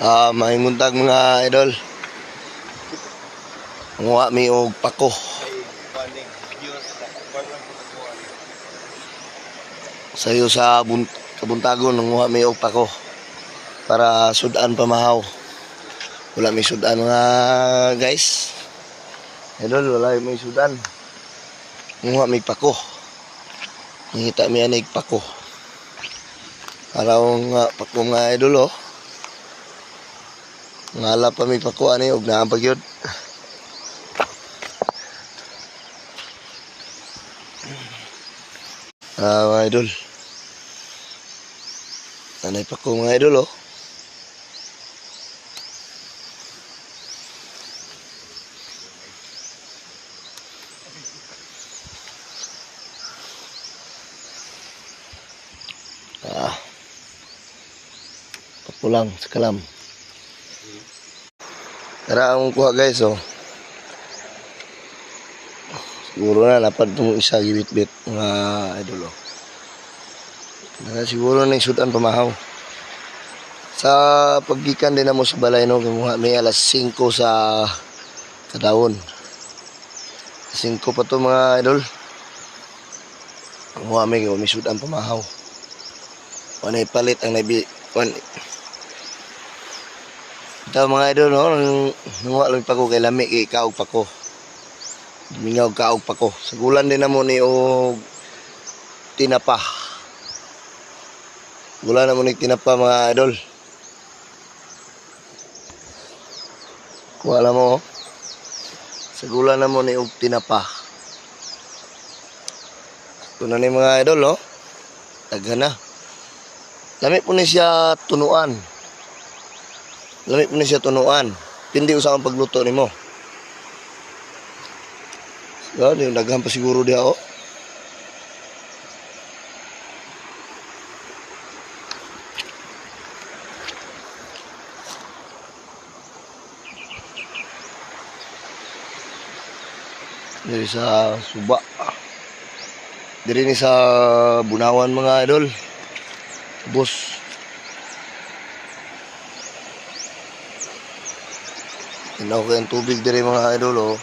Ah, mahinguntag mga idol. Nguha mi og pako. Sayo sa bun kabuntagon nguha mi og pako para sudan pamahaw. Wala may sudan mga guys. Idol, wala may sudan. Nguha mi pako. Ngita mi anig pako. Araw nga pako mga idol oh. Ngala pa mi pako ani og naa pagyud. Ah, mga idol. Anay pa ko mga idol oh. Ah. Papulang sa kalam. Tara ang kuha guys oh. Siguro na napad itong isa gibit-bit mga idol oh. Na siguro na sudan pamahaw. Sa paggikan din mo sa balay no, may alas 5 sa kadawon. 5 pa to mga idol. Kumuha may sudan pamahaw. Wanay palit ang nabi wan ito mga idol no, nang nanguha lang pa ko kay lami kay kaog pa ko. Mingaw kaog pa ko. Sagulan din na ni og tinapa. Gula na ni tinapa mga idol. Kuha mo. oh. Sagulan na ni og tinapa. Ito ni mga idol oh. Daghan na. Lami po ni siya tunuan. Lami po ni siya tunuan. Pindi usa ang pagluto nimo. Yan, yung daghan siguro diha oh. Diri sa suba. Diri ni sa bunawan mga idol. Bus. Tinaw ko yung tubig diri mga idol oh.